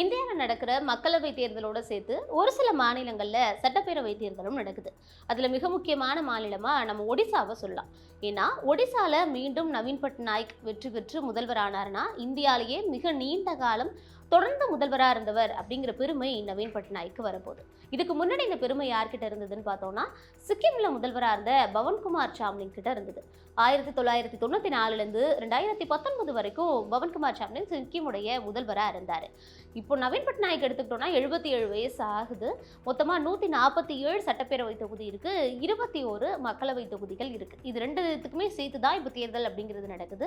இந்தியாவில் நடக்கிற மக்களவை தேர்தலோடு சேர்த்து ஒரு சில மாநிலங்களில் சட்டப்பேரவை தேர்தலும் நடக்குது. அதில் மிக முக்கியமான மாநிலமாக நம்ம ஒடிசாவை சொல்லலாம். ஏன்னா ஒடிசாவில் மீண்டும் நவீன் பட்நாயக் வெற்றி பெற்று முதல்வர் ஆனார்னா இந்தியாவிலேயே மிக நீண்ட காலம் தொடர்ந்து முதல்வராக இருந்தவர் அப்படிங்கிற பெருமை நவீன் பட்நாயக்கு வரப்போகுது. இதுக்கு முன்னாடி இந்த பெருமை யார்கிட்ட இருந்ததுன்னு பார்த்தோம்னா சிக்கிமில் முதல்வராக இருந்த பவன்குமார் சாம்லிங் கிட்ட இருந்தது. ஆயிரத்தி தொள்ளாயிரத்தி தொண்ணூற்றி நாலுலேருந்து ரெண்டாயிரத்தி பத்தொன்பது வரைக்கும் பவன்குமார் சாம்லிங் சிக்கிமுடைய முதல்வராக இருந்தார். இப்போ நவீன் பட்நாயக் எடுத்துக்கிட்டோம்னா எழுபத்தி ஏழு வயசு ஆகுது. மொத்தமாக நூற்றி நாற்பத்தி ஏழு சட்டப்பேரவை தொகுதி இருக்குது இருபத்தி ஒரு மக்களவை தொகுதிகள் இருக்குது இது ரெண்டுத்துக்குமே சேர்த்து தான் இப்போ தேர்தல் அப்படிங்கிறது நடக்குது.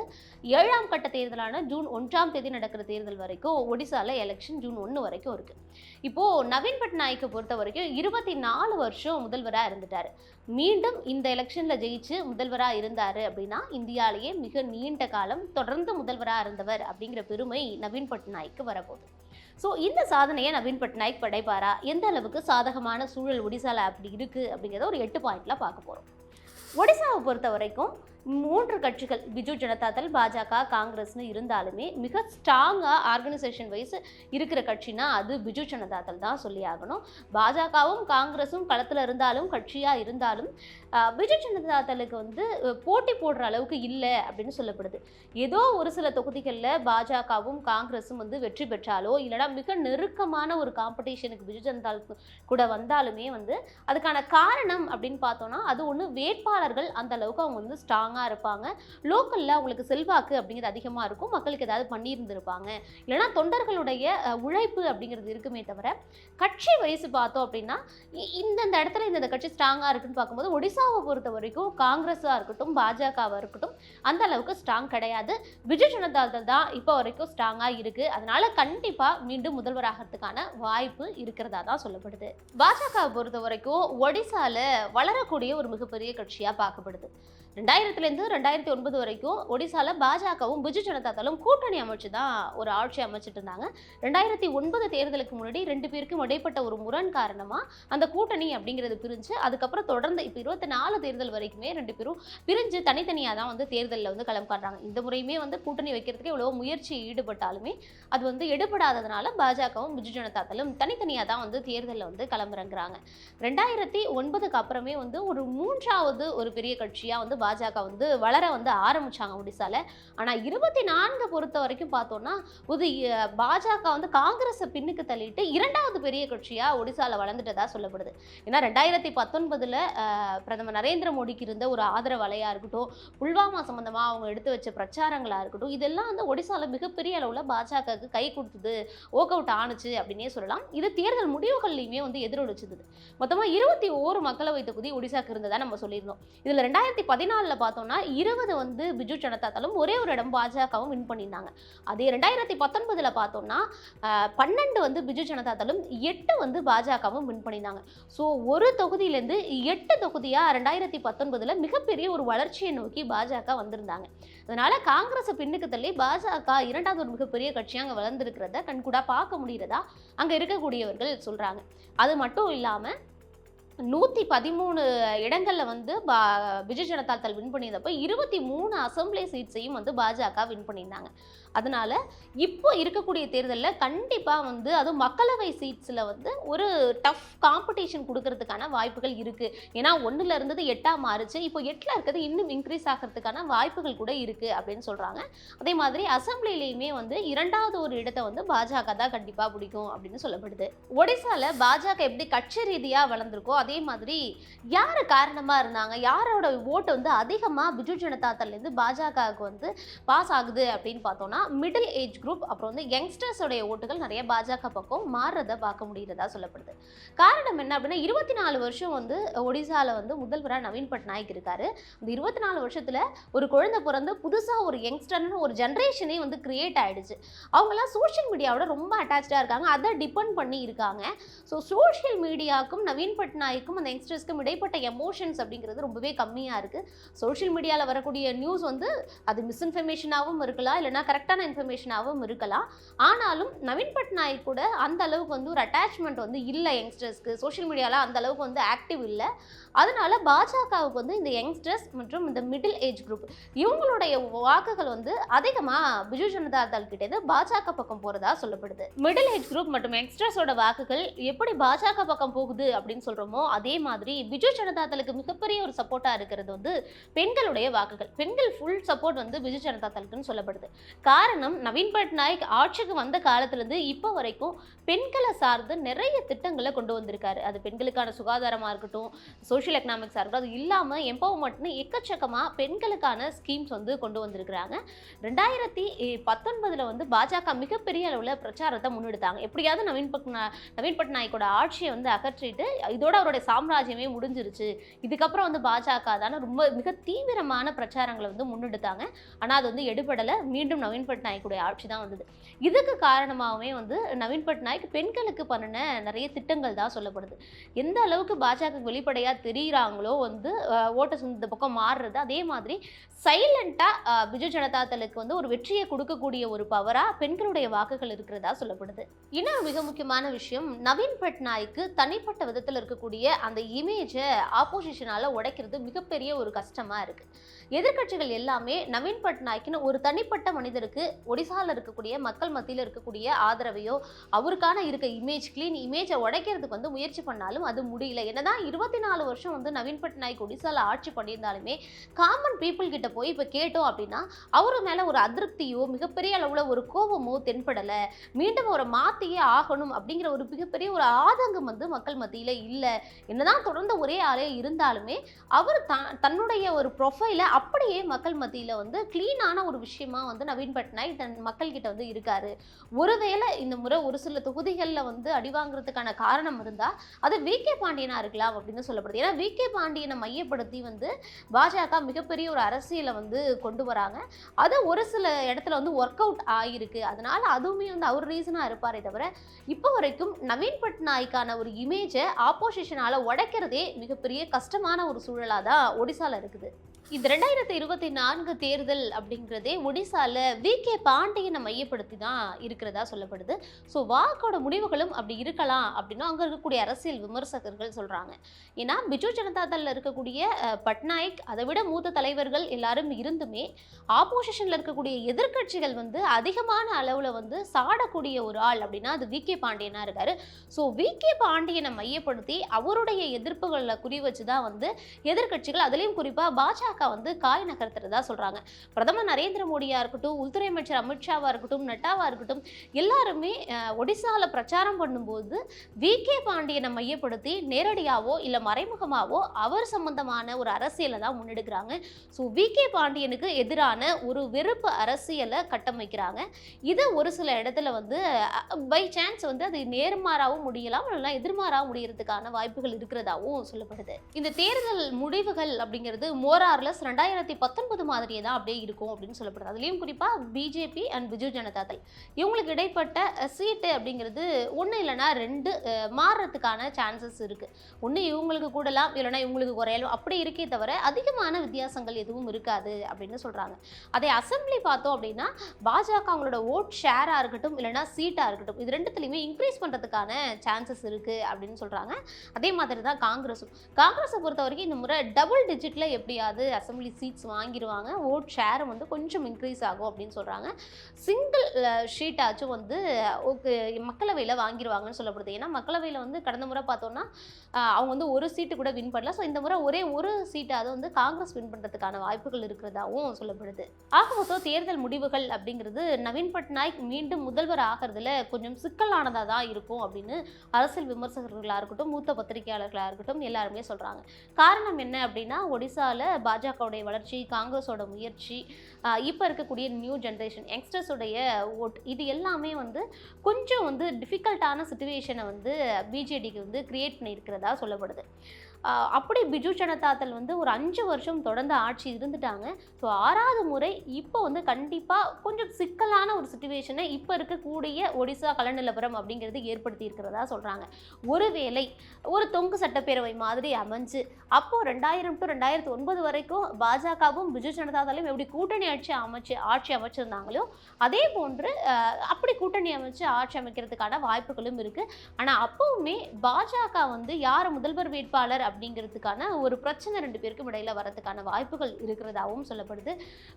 ஏழாம் கட்ட தேர்தலான ஜூன் ஒன்றாம் தேதி நடக்கிற தேர்தல் வரைக்கும் ஒடிசாவில் எலெக்ஷன் ஜூன் ஒன்று வரைக்கும் இருக்குது இப்போது நவீன் பட்நாயக்கை பொறுத்த வரைக்கும் இருபத்தி நாலு வருஷம் முதல்வராக இருந்துட்டார். மீண்டும் இந்த எலெக்ஷனில் ஜெயிச்சு முதல்வராக இருந்தார் அப்படின்னா இந்தியாவிலேயே மிக நீண்ட காலம் தொடர்ந்து முதல்வராக இருந்தவர் அப்படிங்கிற பெருமை நவீன் பட்நாயக்கு வரப்போகுது. ஸோ இந்த சாதனையை நவீன் பட்நாயக் படைப்பாரா? எந்த அளவுக்கு சாதகமான சூழல் ஒடிசால அப்படி இருக்குது அப்படிங்கிறத ஒரு எட்டு பாயிண்ட்ல பார்க்க போகிறோம் ஒடிசாவை பொறுத்த வரைக்கும் மூன்று கட்சிகள் பிஜு ஜனதா தள் பாஜக காங்கிரஸ்னு இருந்தாலுமே மிக ஸ்ட்ராங்காக ஆர்கனைசேஷன் வைஸ் இருக்கிற கட்சினா அது பிஜு ஜனதா தள் தான் சொல்லி ஆகணும். பாஜகவும் காங்கிரஸும் களத்தில் இருந்தாலும் கட்சியாக இருந்தாலும் பிஜு ஜனதா தளுக்கு வந்து போட்டி போடுற அளவுக்கு இல்லை அப்படின்னு சொல்லப்படுது. ஏதோ ஒரு சில தொகுதிகளில் பாஜகவும் காங்கிரஸும் வந்து வெற்றி பெற்றாலோ இல்லைனா மிக நெருக்கமான ஒரு காம்படிஷனுக்கு பிஜு ஜனதா கூட வந்தாலுமே வந்து அதுக்கான காரணம் அப்படின்னு பார்த்தோன்னா அது ஒன்று வேட்பாளர்கள் அந்த அளவுக்கு அவங்க வந்து ஸ்ட்ராங்காக இருப்பாங்க. லோக்கலில் அவங்களுக்கு செல்வாக்கு அப்படிங்கிறது அதிகமாக இருக்கும். மக்களுக்கு ஏதாவது பண்ணியிருந்திருப்பாங்க. இல்லைனா தொண்டர்களுடைய உழைப்பு அப்படிங்கிறது இருக்குமே தவிர கட்சி வயசு பார்த்தோம் அப்படின்னா இ- இந்தந்த இடத்துல இந்த கட்சி ஸ்ட்ராங்காக இருக்குன்னு பார்க்கும்போது ஒடிசாவை பொறுத்த வரைக்கும் காங்கிரஸாக இருக்கட்டும் பாஜகவாக இருக்கட்டும் அந்த அளவுக்கு ஸ்ட்ராங் கிடையாது. பிஜு ஜனதா தள் தான் இப்போ வரைக்கும் ஸ்ட்ராங்காக இருக்குது அதனால கண்டிப்பாக மீண்டும் முதல்வராகிறதுக்கான வாய்ப்பு இருக்கிறதா தான் சொல்லப்படுது. பாஜகவை பொறுத்த வரைக்கும் ஒடிசாவில் வளரக்கூடிய ஒரு மிகப்பெரிய கட்சியாக பார்க்கப்படுது. ரெண்டாயிரத்துலேருந்து ரெண்டாயிரத்தி ஒன்பது வரைக்கும் ஒடிசாவில் பாஜகவும் பிஜு ஜனதா கூட்டணி அமைச்சு தான் ஒரு ஆட்சி அமைச்சிட்டு இருந்தாங்க. ரெண்டாயிரத்தி ஒன்பது தேர்தலுக்கு முன்னாடி ரெண்டு பேருக்கும் இடைப்பட்ட ஒரு முரண் காரணமாக அந்த கூட்டணி அப்படிங்கிறது பிரிஞ்சு அதுக்கப்புறம் தொடர்ந்து இப்போ இருபத்தி நாலு தேர்தல் வரைக்குமே ரெண்டு பேரும் பிரிஞ்சு தனித்தனியாக தான் வந்து தேர்தலில் வந்து களம் காட்டுறாங்க. இந்த முறையுமே வந்து கூட்டணி வைக்கிறதுக்கு எவ்வளோ முயற்சி ஈடுபட்டாலுமே அது வந்து எடுபடாததுனால பாஜகவும் பிஜு ஜனதா தனித்தனியாக தான் வந்து தேர்தலில் வந்து களமிறங்குறாங்க. ரெண்டாயிரத்தி ஒன்பதுக்கு அப்புறமே வந்து ஒரு மூன்றாவது ஒரு பெரிய கட்சியாக வந்து பாஜக வந்து வளர வந்து ஆரம்பிச்சாங்க ஒடிசால. ஆனால் இருபத்தி நான்கு பொறுத்த வரைக்கும் பார்த்தோம்னா இது பாஜக வந்து காங்கிரஸை பின்னுக்கு தள்ளிட்டு இரண்டாவது பெரிய கட்சியாக ஒடிசால வளர்ந்துட்டதா சொல்லப்படுது. ஏன்னா ரெண்டாயிரத்தி பத்தொன்பதில் பிரதமர் நரேந்திர மோடிக்கு இருந்த ஒரு ஆதரவு அலையாக இருக்கட்டும் புல்வாமா சம்மந்தமாக அவங்க எடுத்து வச்ச பிரச்சாரங்களாக இருக்கட்டும் இதெல்லாம் வந்து ஒடிசாவில் மிகப்பெரிய அளவில் பாஜகவுக்கு கை கொடுத்தது ஒர்க் அவுட் ஆணுச்சு அப்படின்னே சொல்லலாம். இது தேர்தல் முடிவுகள்லையுமே வந்து எதிரொலிச்சது. மொத்தமாக இருபத்தி ஓரு மக்களவை தொகுதி ஒடிசாக்கு இருந்ததாக நம்ம சொல்லியிருந்தோம். இதில் ரெண்டாயிரத்தி பதினாலில் பார்த்தோம்னா இருபது வந்து பிஜு ஜனதா ஒரே ஒரு இடம் பாஜகவும் வின் பண்ணியிருந்தாங்க. அதே ரெண்டாயிரத்தி பத்தொன்பதில் பார்த்தோம்னா பன்னெண்டு வந்து பிஜு ஜனதா எட்டு வந்து பாஜகவும் வின் பண்ணியிருந்தாங்க. ஸோ ஒரு தொகுதியிலேருந்து எட்டு தொகுதியாக ரெண்டாயிரத்தி பத்தொன்பதில் மிகப்பெரிய ஒரு வளர்ச்சியை நோக்கி பாஜக வந்திருந்தாங்க. அதனால் காங்கிரஸை பின்னுக்கு தள்ளி பாஜக இரண்டாவது ஒரு மிகப்பெரிய கட்சியாக அங்கே வளர்ந்துருக்கிறத கண்கூடா பார்க்க முடிகிறதா அங்கே இருக்கக்கூடியவர்கள் சொல்கிறாங்க அது மட்டும் இல்லாமல் நூற்றி பதிமூணு இடங்களில் வந்து பா பிஜு ஜனதா தள் வின் பண்ணியிருந்தப்போ இருபத்தி மூணு அசம்பிளி சீட்ஸையும் வந்து பாஜக வின் பண்ணியிருந்தாங்க. அதனால இப்போ இருக்கக்கூடிய தேர்தலில் கண்டிப்பாக வந்து அதுவும் மக்களவை சீட்ஸில் வந்து ஒரு டஃப் காம்படிஷன் கொடுக்கறதுக்கான வாய்ப்புகள் இருக்குது ஏன்னா ஒன்றில் இருந்தது எட்டாக மாறுச்சு. இப்போ எட்டில் இருக்கிறது இன்னும் இன்க்ரீஸ் ஆகிறதுக்கான வாய்ப்புகள் கூட இருக்குது அப்படின்னு சொல்கிறாங்க அதே மாதிரி அசம்பிளிலையுமே வந்து இரண்டாவது ஒரு இடத்தை வந்து பாஜக தான் கண்டிப்பாக பிடிக்கும் அப்படின்னு சொல்லப்படுது. ஒடிசாவில் பாஜக எப்படி கட்சி ரீதியாக வளர்ந்துருக்கோ அதே மாதிரி யார் காரணமாக இருந்தாங்க? யாரோட ஓட்டு வந்து அதிகமாக பிஜு ஜனதா தள்ளிருந்து பாஜகவுக்கு வந்து பாஸ் ஆகுது அப்படின்னு பார்த்தோம்னா மிடில் ஏஜ் குரூப் அப்புறம் வந்து யங்ஸ்டர்ஸோடைய ஓட்டுகள் நிறைய பாஜக பக்கம் மாறுறதை பார்க்க முடிகிறதா சொல்லப்படுது. காரணம் என்ன அப்படின்னா இருபத்தி நாலு வருஷம் வந்து ஒடிசாவில் வந்து முதல்வராக நவீன் பட்நாயக் இருக்காரு. அந்த இருபத்தி நாலு வருஷத்தில் ஒரு குழந்தை பிறந்து புதுசாக ஒரு யங்ஸ்டர்னு ஒரு ஜென்ரேஷனே வந்து கிரியேட் ஆகிடுச்சு அவங்களாம் சோஷியல் மீடியாவோட ரொம்ப அட்டாச்சாக இருக்காங்க. அதை டிபெண்ட் பண்ணி இருக்காங்க. ஸோ சோஷியல் மீடியாவுக்கும் நவீன் பட்நாயக்கும் அந்த யங்ஸ்டர்ஸ்க்கும் இடைப்பட்ட எமோஷன்ஸ் அப்படிங்கிறது ரொம்பவே கம்மியாக இருக்குது சோஷியல் மீடியாவில் வரக்கூடிய நியூஸ் வந்து அது மிஸ்இன்ஃபர்மேஷனாகவும் இருக்கலாம் இல்லைனா கரெக்ட் கரெக்டான இன்ஃபர்மேஷனாகவும் இருக்கலாம். ஆனாலும் நவீன் பட்நாயக் கூட அந்த அளவுக்கு வந்து ஒரு அட்டாச்மெண்ட் வந்து இல்லை யங்ஸ்டர்ஸ்க்கு. சோஷியல் மீடியாவில் அந்த அளவுக்கு வந்து ஆக்டிவ் இல்லை. அதனால பாஜகவுக்கு வந்து இந்த யங்ஸ்டர்ஸ் மற்றும் இந்த மிடில் ஏஜ் குரூப் இவங்களுடைய வாக்குகள் வந்து அதிகமாக பிஜு ஜனதா தள் கிட்டேருந்து பாஜக பக்கம் போகிறதா சொல்லப்படுது. மிடில் ஏஜ் குரூப் மற்றும் யங்ஸ்டர்ஸோட வாக்குகள் எப்படி பாஜக பக்கம் போகுது அப்படின்னு சொல்கிறோமோ அதே மாதிரி பிஜு ஜனதா தளுக்கு மிகப்பெரிய ஒரு சப்போர்ட்டாக இருக்கிறது வந்து பெண்களுடைய வாக்குகள். பெண்கள் ஃபுல் சப்போர்ட் வந்து பிஜு ஜனதா தளுக்குன்னு சொல்லப்படுது. காரணம் நவீன் பட்நாயக் ஆட்சிக்கு வந்த காலத்திலேருந்து இப்போ வரைக்கும் பெண்களை சார்ந்து நிறைய திட்டங்களை கொண்டு வந்திருக்காரு. அது பெண்களுக்கான சுகாதாரமாக இருக்கட்டும் சோஷியல் எக்கனாமிக்ஸாக இருக்கட்டும் அது இல்லாமல் எம்பவர்மெண்ட்னு எக்கச்சக்கமாக பெண்களுக்கான ஸ்கீம்ஸ் வந்து கொண்டு வந்திருக்கிறாங்க. ரெண்டாயிரத்தி பத்தொன்பதில் வந்து பாஜக மிகப்பெரிய அளவில் பிரச்சாரத்தை முன்னெடுத்தாங்க. எப்படியாவது நவீன் பட்நா நவீன் பட்நாயக்கோட ஆட்சியை வந்து அகற்றிட்டு இதோட அவருடைய சாம்ராஜ்யமே முடிஞ்சிருச்சு. இதுக்கப்புறம் வந்து பாஜக தானே ரொம்ப மிக தீவிரமான பிரச்சாரங்களை வந்து முன்னெடுத்தாங்க. ஆனால் அது வந்து எடுபடலை. மீண்டும் நவீன் பட்நாயக்குடைய ஆட்சி தான் வந்தது. இதுக்கு காரணமாகவே வந்து நவீன் பட்நாயக் பெண்களுக்கு பண்ணின நிறைய திட்டங்கள் தான் சொல்லப்படுது. எந்த அளவுக்கு பாஜக வெளிப்படையாக தெரிகிறாங்களோ வந்து ஓட்டர்ஸ் இந்த பக்கம் மாறுறது. அதே மாதிரி சைலண்ட்டாக பிஜு ஜனதா தளுக்கு வந்து ஒரு வெற்றியை கொடுக்கக்கூடிய ஒரு பவராக பெண்களுடைய வாக்குகள் இருக்கிறதா சொல்லப்படுது. இன்னும் மிக முக்கியமான விஷயம் நவீன் பட்நாயக்கு தனிப்பட்ட விதத்தில் இருக்கக்கூடிய அந்த இமேஜை ஆப்போசிஷனால் உடைக்கிறது மிகப்பெரிய ஒரு கஷ்டமாக இருக்குது எதிர்க்கட்சிகள் எல்லாமே நவீன் பட்நாய்க்குன்னு ஒரு தனிப்பட்ட மனிதருக்கு ஒடிசாவில் இருக்கக்கூடிய மக்கள் மத்தியில் இருக்கக்கூடிய ஆதரவையோ அவருக்கான இருக்க இமேஜ் க்ளீன் இமேஜை உடைக்கிறதுக்கு வந்து முயற்சி பண்ணாலும் அது முடியல. என்னதான் இருபத்தி நாலு வருஷம் வந்து நவீன் பட்நாயக் ஒடிசாவில் ஆட்சி பண்ணியிருந்தாலுமே காமன் பீப்புள் கிட்ட போய் இப்போ கேட்டோம் அப்படின்னா அவர் மேலே ஒரு அதிருப்தியோ மிகப்பெரிய அளவில் ஒரு கோபமோ தென்படலை. மீண்டும் அவரை மாற்றியே ஆகணும் அப்படிங்கிற ஒரு மிகப்பெரிய ஒரு ஆதங்கம் வந்து மக்கள் மத்தியில் இல்லை. என்னதான் தொடர்ந்து ஒரே ஆளே இருந்தாலுமே அவர் த தன்னுடைய ஒரு ப்ரொஃபைலை அப்படியே மக்கள் மத்தியில் வந்து க்ளீனான ஒரு விஷயமா வந்து நவீன் பட்நாயக் தன் மக்கள்கிட்ட வந்து இருக்காரு ஒருவேளை இந்த முறை ஒரு சில தொகுதிகளில் வந்து அடி வாங்குறதுக்கான காரணம் இருந்தால் அது வி. கே. பாண்டியனா இருக்கலாம் அப்படின்னு சொல்லப்படுது. ஏன்னா வி. கே. பாண்டியனை மையப்படுத்தி வந்து பாஜக மிகப்பெரிய ஒரு அரசியலை வந்து கொண்டு வராங்க. அது ஒரு சில இடத்துல வந்து ஒர்க் அவுட் ஆகியிருக்கு அதனால அதுவுமே வந்து அவர் ரீசனாக இருப்பாரே தவிர இப்போ வரைக்கும் நவீன் பட்நாயக்கான ஒரு இமேஜை ஆப்போசிஷனால் உடைக்கிறதே மிகப்பெரிய கஷ்டமான ஒரு சூழலாக தான் ஒடிசால இருக்குது. இந்த ரெண்டாயிரத்தி இருபத்தி நான்கு தேர்தல் அப்படிங்கிறதே ஒடிசால வி. கே. பாண்டியனை மையப்படுத்தி தான் இருக்கிறதா சொல்லப்படுது. ஸோ வாக்கோட முடிவுகளும் அப்படி இருக்கலாம் அப்படின்னு அங்கே இருக்கக்கூடிய அரசியல் விமர்சகர்கள் சொல்கிறாங்க ஏன்னா பிஜு ஜனதா தளில் இருக்கக்கூடிய பட்நாயக் அதை விட மூத்த தலைவர்கள் எல்லாரும் இருந்துமே ஆப்போசிஷனில் இருக்கக்கூடிய எதிர்க்கட்சிகள் வந்து அதிகமான அளவில் வந்து சாடக்கூடிய ஒரு ஆள் அப்படின்னா அது வி. கே. பாண்டியனாக இருக்காரு. So V. கே. பாண்டியனை மையப்படுத்தி அவருடைய எதிர்ப்புகளில் குறி வச்சு தான் வந்து எதிர்க்கட்சிகள் அதுலேயும் குறிப்பாக பாஜக வந்து காய் நகர்த்துறதா சொல்கிறாங்க பிரதமர் நரேந்திர மோடியாக இருக்கட்டும் உள்துறை அமைச்சர் அமித்ஷாவாக இருக்கட்டும் நட்டாவாக இருக்கட்டும் எல்லாருமே ஒடிசாவில் ஒடிசால பிரச்சாரம் பண்ணும்போது வி. கே. பாண்டியனை மையப்படுத்தி நேரடியாவோ இல்லை மறைமுகமாவோ அவர் சம்பந்தமான ஒரு அரசியலை தான் முன்னெடுக்கிறாங்க. So V. கே. பாண்டியனுக்கு எதிரான ஒரு வெறுப்பு அரசியலை கட்டமைக்கிறாங்க. இது ஒரு சில இடத்துல வந்து பை சான்ஸ் வந்து அது நேர்மாறாகவும் முடியலாம் இல்லைன்னா எதிர்மாறாகவும் முடியறதுக்கான வாய்ப்புகள் இருக்கிறதாவும் சொல்லப்படுது. இந்த தேர்தல் முடிவுகள் அப்படிங்கிறது ப்ளஸ் ரெண்டாயிரத்தி பத்தொன்பது மாதிரியே தான் அப்படியே இருக்கும் அப்படின்னு சொல்லப்படுது. அதுலேயும் குறிப்பாக பிஜேபி அண்ட் பிஜு ஜனதா தள் இவங்களுக்கு இடைப்பட்ட சீட்டு அப்படிங்கிறது ஒன்று இல்லைன்னா ரெண்டு மாறுறதுக்கான சான்சஸ் இருக்குது ஒன்று இவங்களுக்கு கூடலாம் இல்லைன்னா இவங்களுக்கு குறையலாம். அப்படி இருக்கே தவிர அதிகமான வித்தியாசங்கள் எதுவும் இருக்காது அப்படின்னு சொல்கிறாங்க அதே அசம்பிளி பார்த்தோம் அப்படின்னா பாஜக அவங்களோட ஓட் ஷேராக இருக்கட்டும் இல்லைன்னா சீட்டாக இருக்கட்டும் இது ரெண்டுத்துலையுமே இன்க்ரீஸ் பண்ணுறதுக்கான சான்சஸ் இருக்குது அப்படின்னு சொல்கிறாங்க அதே மாதிரி தான் காங்கிரஸும். காங்கிரஸை பொறுத்த வரைக்கும் இந்த முறை டபுள் டிஜிட்டில் எப்படியாவது அசம்பிளி சீட்ஸ் வாங்கிடுவாங்க ஓட் ஷேர் வந்து கொஞ்சம் இன்க்ரீஸ் ஆகும் அப்படின்னு சொல்கிறாங்க சிங்கிள் ஷீட்டாச்சும் வந்து ஓகே மக்களவையில் வாங்கிடுவாங்கன்னு சொல்லப்படுது. ஏன்னா மக்களவையில் வந்து கடந்த முறை பார்த்தோன்னா அவங்க வந்து ஒரு சீட்டு கூட வின் பண்ணல. ஸோ இந்த முறை ஒரே ஒரு சீட்டாவது வந்து காங்கிரஸ் வின் பண்ணுறதுக்கான வாய்ப்புகள் இருக்கிறதாகவும் சொல்லப்படுது. ஆக மொத்தம் தேர்தல் முடிவுகள் அப்படிங்கிறது நவீன் பட்நாயக் மீண்டும் முதல்வர் ஆகிறதுல கொஞ்சம் சிக்கலானதாக தான் இருக்கும் அப்படின்னு அரசியல் விமர்சகர்களாக இருக்கட்டும் மூத்த பத்திரிகையாளர்களாக இருக்கட்டும் எல்லாருமே சொல்கிறாங்க காரணம் என்ன அப்படின்னா ஒடிசாவில் பாஜக பாஜகவுடைய வளர்ச்சி காங்கிரஸோட முயற்சி இப்போ இருக்கக்கூடிய நியூ ஜென்ரேஷன் யங்ஸ்டர்ஸுடைய ஓட் இது எல்லாமே வந்து கொஞ்சம் வந்து டிஃபிகல்ட்டான சுச்சுவேஷனை வந்து பிஜேடிக்கு வந்து கிரியேட் பண்ணியிருக்கிறதா சொல்லப்படுது. அப்படி பிஜு ஜனதாதள் வந்து ஒரு அஞ்சு வருஷம் தொடர்ந்து ஆட்சி இருந்துட்டாங்க. ஸோ ஆறாவது முறை இப்போ வந்து கண்டிப்பாக கொஞ்சம் சிக்கலான ஒரு சுச்சுவேஷனை இப்போ இருக்கக்கூடிய ஒடிசா கலநிலவரம் அப்படிங்கிறது ஏற்படுத்தி இருக்கிறதா சொல்கிறாங்க ஒருவேளை ஒரு தொங்கு சட்டப்பேரவை மாதிரி அமைஞ்சு அப்போது ரெண்டாயிரம் டு ரெண்டாயிரத்து ஒன்பது வரைக்கும் பாஜகவும் பிஜு ஜனதாதளும் எப்படி கூட்டணி ஆட்சி அமைச்சு ஆட்சி அமைச்சிருந்தாங்களோ அதே போன்று அப்படி கூட்டணி அமைச்சு ஆட்சி அமைக்கிறதுக்கான வாய்ப்புகளும் இருக்குது ஆனால் அப்போவுமே பாஜக வந்து யார் முதல்வர் வேட்பாளர் அப்படிங்கிறதுக்கான ஒரு பிரச்சனை ரெண்டு பேருக்கும் இடையில வரதுக்கான வாய்ப்புகள் இருக்கிறதாகவும் சொல்லப்படுது.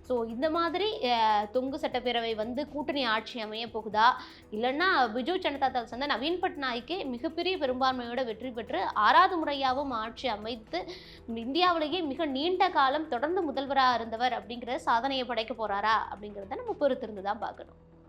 ஸோ இந்த மாதிரி தொங்கு சட்டப்பேரவை வந்து கூட்டணி ஆட்சி அமைய போகுதா? இல்லைன்னா பிஜு ஜனதா தள் சேர்ந்த நவீன் பட்நாயக்கே மிகப்பெரிய பெரும்பான்மையோட வெற்றி பெற்று ஆறாவது முறையாகவும் ஆட்சி அமைத்து இந்தியாவிலேயே மிக நீண்ட காலம் தொடர்ந்து முதல்வராக இருந்தவர் அப்படிங்கிற சாதனையை படைக்க போறாரா அப்படிங்கிறத நம்ம பொறுத்திருந்து தான் பார்க்கணும்.